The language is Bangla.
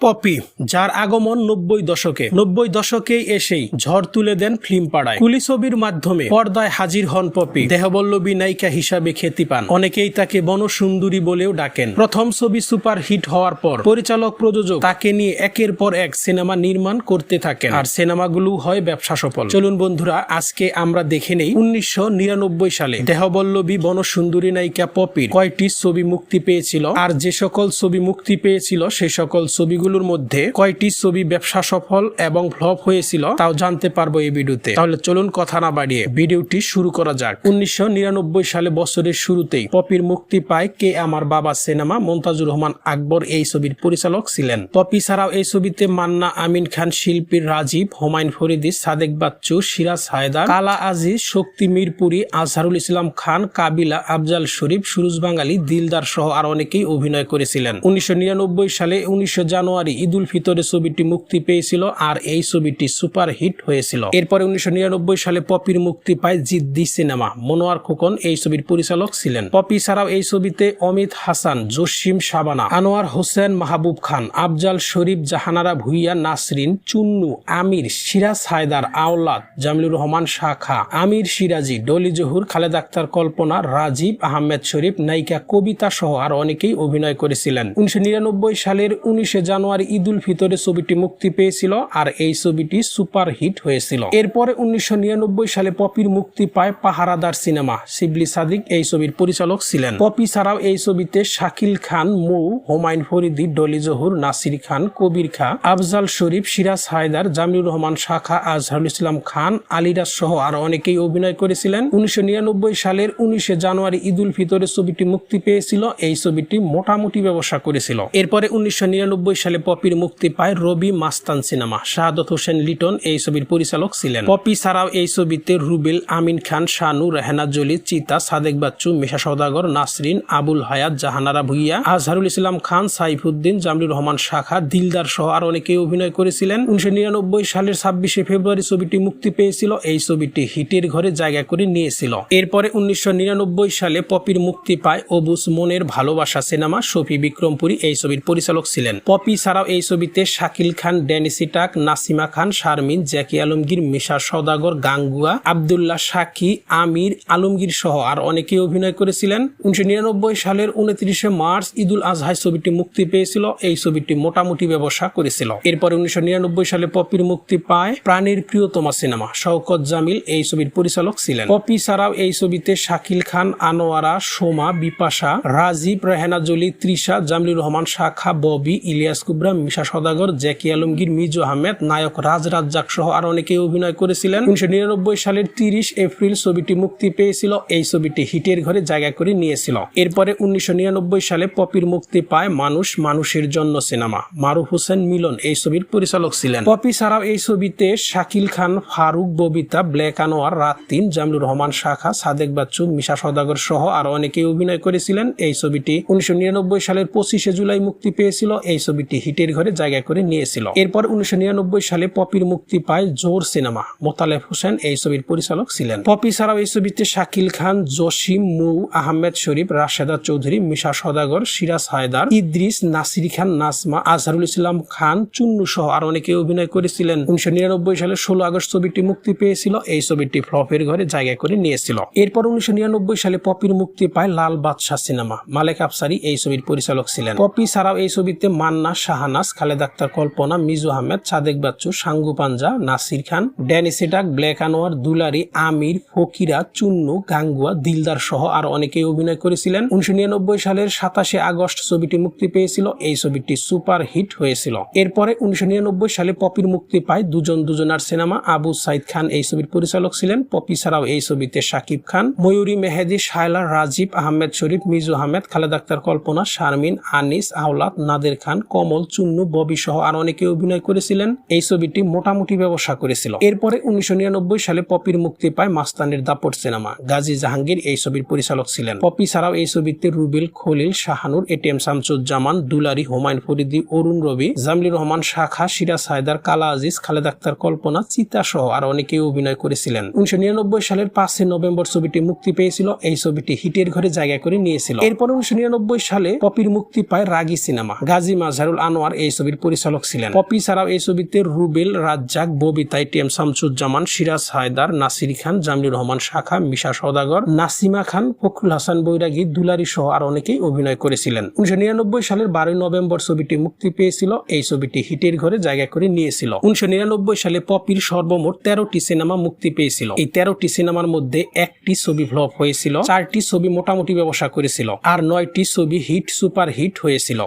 পপি, যার আগমন নব্বই দশকে। নব্বই দশকে এসেই ঝড় তুলে দেন ফিল্ম পাড়ায় কুলি ছবির মাধ্যমে পর্দায় হাজির হন পপি। দেহবল্লবী নায়িকা হিসাবে খ্যাতি পান। অনেকেই তাকে বনসুন্দরী বলেও ডাকেন। প্রথম ছবি সুপার হিট হওয়ার পর পরিচালক প্রযোজক তাকে নিয়ে একের পর এক সিনেমা নির্মাণ করতে থাকেন। আর সিনেমাগুলো হয় ব্যবসা সফল। চলুন বন্ধুরা, আজকে আমরা দেখে নেই উনিশশো নিরানব্বই সালে দেহবল্লবী বনসুন্দরী নায়িকা পপির কয়টি ছবি মুক্তি পেয়েছিল। আর যে সকল ছবি মুক্তি পেয়েছিল, সে সকল ছবিগুলোর মধ্যে কয়টি ছবি ব্যবসা সফল এবং ফ্লপ হয়েছিল তাও জানতে পারব এই ভিডিওতে। তাহলে চলুন কথা না বাড়িয়ে ভিডিওটি শুরু করা যাক। উনিশশো নিরানব্বই সালে বছরের শুরুতেই পপির মুক্তি পায় কে আমার বাবা সিনেমা মমতাজুর রহমান আকবর এই ছবির পরিচালক ছিলেন। পপি ছাড়াও এই ছবিতে মান্না আমিন খান, শিল্পী রাজীব, হুমায়ুন ফরিদি, সাদেক বাচ্চু, সিরাজ হায়দার, কালা আজিজ, শক্তি মিরপুরি, আজহারুল ইসলাম খান, কাবিলা আফজাল শরীফ, সুরুজ বাঙালি, দিলদার সহ আর অনেকেই অভিনয় করেছিলেন। উনিশশো নিরানব্বই সালে উনিশশো জানুয়ারি ঈদুল ফিতরে ছবিটি মুক্তি পেয়েছিল আর এই ছবিটি সুপার হিট হয়েছিল। এরপরে উনিশশো নিরানব্বই সালে পপির মুক্তি পায় জিদ্দি সিনেমা। মনোয়ার খোকন এই ছবির পরিচালক ছিলেন। পপি ছাড়াও এই ছবিতে অমিত হাসান, জসিম শাবানা, আনোয়ার হোসেন মাহবুব খান, আফজাল শরীফ, জাহানারা ভুইয়া, নাসরিন, চুন্নু, আমির, সিরাজ হায়দার, আওলাদ, জামিলুর রহমান শাখা, আমির সিরাজি, ডলি জহুর, খালেদ আক্তার কল্পনা, রাজীব আহমেদ শরীফ, নায়িকা কবিতা সহ আর অনেকেই অভিনয় করেছিলেন। উনিশশো নিরানব্বই সালের উনিশে জানুয়ারি ঈদুল ফিতরে ছবিটি মুক্তি পেয়েছিল আর এই ছবিটি সুপার হিট হয়েছিল। এরপরে উনিশশো নিরানব্বই সালে পপির মুক্তি পায় পাহারাদার সিনেমা। শিবলি সাদিক এই ছবির পরিচালক ছিলেন। পপি ছাড়াও এই ছবিতে শাকিল খান, মৌ, হুমায়ুন ফরিদি, ডলি জহুর, নাসির খান, কবির খা, আফজাল শরীফ, সিরাজ হায়দার, জামিলুর রহমান শাখা, আজহারুল ইসলাম খান, আলিরাজ সহ আরও অনেকেই অভিনয় করেছিলেন। উনিশশো নিরানব্বই সালের উনিশে জানুয়ারি ঈদুল ফিতরে ছবিটি মুক্তি পেয়েছিল। এই ছবিটি মোটামুটি ব্যবসা করেছিল। এরপরে উনিশশো নিরানব্বই সালে পপির মুক্তি পায় রবি মাস্তান সিনেমা। শাহাদত হোসেন লিটন এই ছবির পরিচালক ছিলেন। পপি ছাড়াও এই ছবিতে রুবেল, আমিন খান, শানু, রেহানা জলি চিতা, সাদেক বাচ্চু, মিশা সৌদাগর নাসরিন, আবুল হায়াত, জাহানারা ভুইয়া, আজহারুল ইসলাম খান, সাইফুদ্দিন জামলুর রহমান শাখা, দিলদার সহ আর অনেকেই অভিনয় করেছিলেন। উনিশশো নিরানব্বই সালের ছাব্বিশে ফেব্রুয়ারি ছবিটি মুক্তি পেয়েছিল। এই ছবিটি হিটের ঘরে জায়গা করে নিয়েছিল। এরপরে উনিশশো নিরানব্বই সালে পপির মুক্তি পায় অবুস মনের ভালোবাসা সিনেমা শফি বিক্রমপুরী এই ছবির পরিচালক ছিলেন। পপি ছাড়াও এই ছবিতে শাকিল খান ড্যানিসি টাক নাসিমা খান, শারমিন, জ্যাকি আলমগীর, মিশা সৌদাগর গাঙ্গুয়া, আবদুল্লাহ সাকি আমির আলমগীর সহ আর অনেকেই অভিনয় করেছিলেন। উনিশশো নিরানব্বই সালের উনত্রিশে মার্চ ঈদুল আজহায় ছবিটি মুক্তি পেয়েছিল। এই ছবিটি মোটামুটি ব্যবসা করেছিল। এরপরে উনিশশো সালে পপির মুক্তি পায় প্রাণীর প্রিয়তমা সিনেমা। শওকত জামিল এই ছবির পরিচালক ছিলেন। পপি ছাড়াও এই ছবিতে শাকিল খান, আনোয়ারা, সোমা, বিপাশা, রাজীব, রেহানা জলি, তৃষা, জামিলুর রহমান, শাখা, ববি, ইলিয়াস কুবরা মিশা সদাগর, জ্যাকি আলমগীর, মিজু আহমেদ, নায়ক রাজ রাজ্জাক সহ আর অনেকেই অভিনয় করেছিলেন। উনিশশো নিরানব্বই সালের তিরিশ এপ্রিল ছবিটি মুক্তি পেয়েছিল, এই ছবিটি হিটের ঘরে জায়গা করে নিয়েছিল। এরপরে উনিশশো নিরানব্বই সালে পপির মুক্তি পায় মানুষ, মানুষের জন্য সিনেমা। মারুফ হোসেন মিলন এই ছবির পরিচালক ছিলেন। পপি ছাড়াও এই ছবিতে শাকিল খান, ফারুক, ববিতা, ব্ল্যাক আনোয়ার রাত তিন জামলুর রহমান শাখা, সাদেক বাচ্চু, মিশা সদাগর সহ আরও অনেকেই অভিনয় করেছিলেন। এই ছবিটি উনিশশো নিরানব্বই সালের পঁচিশে জুলাই মুক্তি পেয়েছিল, এই ছবিটি হিটের ঘরে জায়গা করে নিয়েছিল। এরপর উনিশশো নিরানব্বই সালে পপির মুক্তি পায় জোর সিনেমা। মোতালেব হোসেন এই ছবির পরিচালক ছিলেন। পপি ছাড়াও এই ছবিতে শাকিল খান, জসিম মু, আহমেদ শরীফ, রাশেদা চৌধুরী, মিশা সদাগর, সিরাজ হায়দার, ইদ্রিস, নাসির খান নাসমা আজহারুল ইসলাম খান, চুন্নু সহ আর অনেকে অভিনয় করেছিলেন। উনিশশো নিরানব্বই সালে ষোলো আগস্ট ছবিটি মুক্তি পেয়েছিল। এই ছবিটি ফ্লপের ঘরে জায়গা করে নিয়েছিল। এরপর উনিশশো নিরানব্বই সালে পপির মুক্তি পায় লাল বাদশাহ সিনেমা। মালেক আফসারি এই ছবির পরিচালক ছিলেন। পপি ছাড়াও এই ছবিতে মান্না শাহানাস খালেদ আক্তার কল্পনা, মিজু আহমেদ, সাদেক বাচ্চু, সাঙ্গু পাঞ্জা, নাসির খান, ড্যানি সিটাক, ব্ল্যাক আনোয়ার, দুলারি, আমির, ফকিরা, চুন্নু, গাঙ্গুয়া, দিলদার সহ আর অনেকেই অভিনয় করেছিলেন। উনিশশো নিরানব্বই সালের সাতাশে আগস্ট ছবিটি মুক্তি পেয়েছিল। এই ছবিটি সুপার হিট হয়েছিল। এরপরে উনিশশো নিরানব্বই সালে পপির মুক্তি পায় দুজন দুজনার সিনেমা। আবু সাইদ খান এই ছবির পরিচালক ছিলেন। পপি ছাড়াও এই ছবিতে শাকিব খান, ময়ূরী মেহেদি, শায়লা, রাজীব আহমেদ শরীফ, মিজু আহমেদ, খালেদ আক্তার কল্পনা, শারমিন, আনিস, আওলাদ, নাদের খান, কমল চুন্নু, ববি সহ আর অনেকে অভিনয় করেছিলেন। এই ছবিটি মোটামুটি ব্যবসা করেছিল। এরপরে উনিশশো নিরানব্বই সালে পপির মুক্তি পায় মাস্তানের দাপট সিনেমা। গাজী জাহাঙ্গীর এই ছবির পরিচালক ছিলেন। পপি ছাড়াও এই ছবিতে রুবেল, খলিল, শাহানুর এটিএম শামসুজ্জামান, দুলারি, হুমায়ুন ফরিদি, অরুণ রবি জামলি রহমান, শাখা সিরাজ হায়দার কালা আজিজ, খালেদ আক্তার, কল্পনা, চিতা সহ আর অনেকেই অভিনয় করেছিলেন। উনিশশো নিরানব্বই সালের পাঁচই নভেম্বর ছবিটি মুক্তি পেয়েছিল। এই ছবিটি হিটের ঘরে জায়গা করে নিয়েছিল। এরপর উনিশশো নিরানব্বই সালে পপির মুক্তি পায় রাগী সিনেমা। গাজী মাজহারুল আনোয়ার এই ছবির পরিচালক ছিলেন। পপি ছাড়াও এই ছবিতে রুবেল, রাজ্জাক, ববিতা টিএম শামসুজ্জামান সিরাজ হায়দার, নাসির খান, জামিলুর রহমান শাখা, মিশা সদাগর নাসিমা খান, ফখরুল হাসান বৈরাগী, দুলারি সহ আর অনেকেই অভিনয় করেছিলেন। উনিশশো নিরানব্বই সালের বারোই নভেম্বর ছবিটি মুক্তি পেয়েছিল। এই ছবিটি হিটের ঘরে জায়গা করে নিয়েছিল। উনিশশো নিরানব্বই সালে পপির সর্বমোট তেরোটি সিনেমা মুক্তি পেয়েছিল। এই তেরোটি সিনেমার মধ্যে একটি ছবি ফ্লপ হয়েছিল। চারটি ছবি মোটামুটি ব্যবসা করেছিল। আর নয়টি ছবি হিট সুপার হিট হয়েছিল।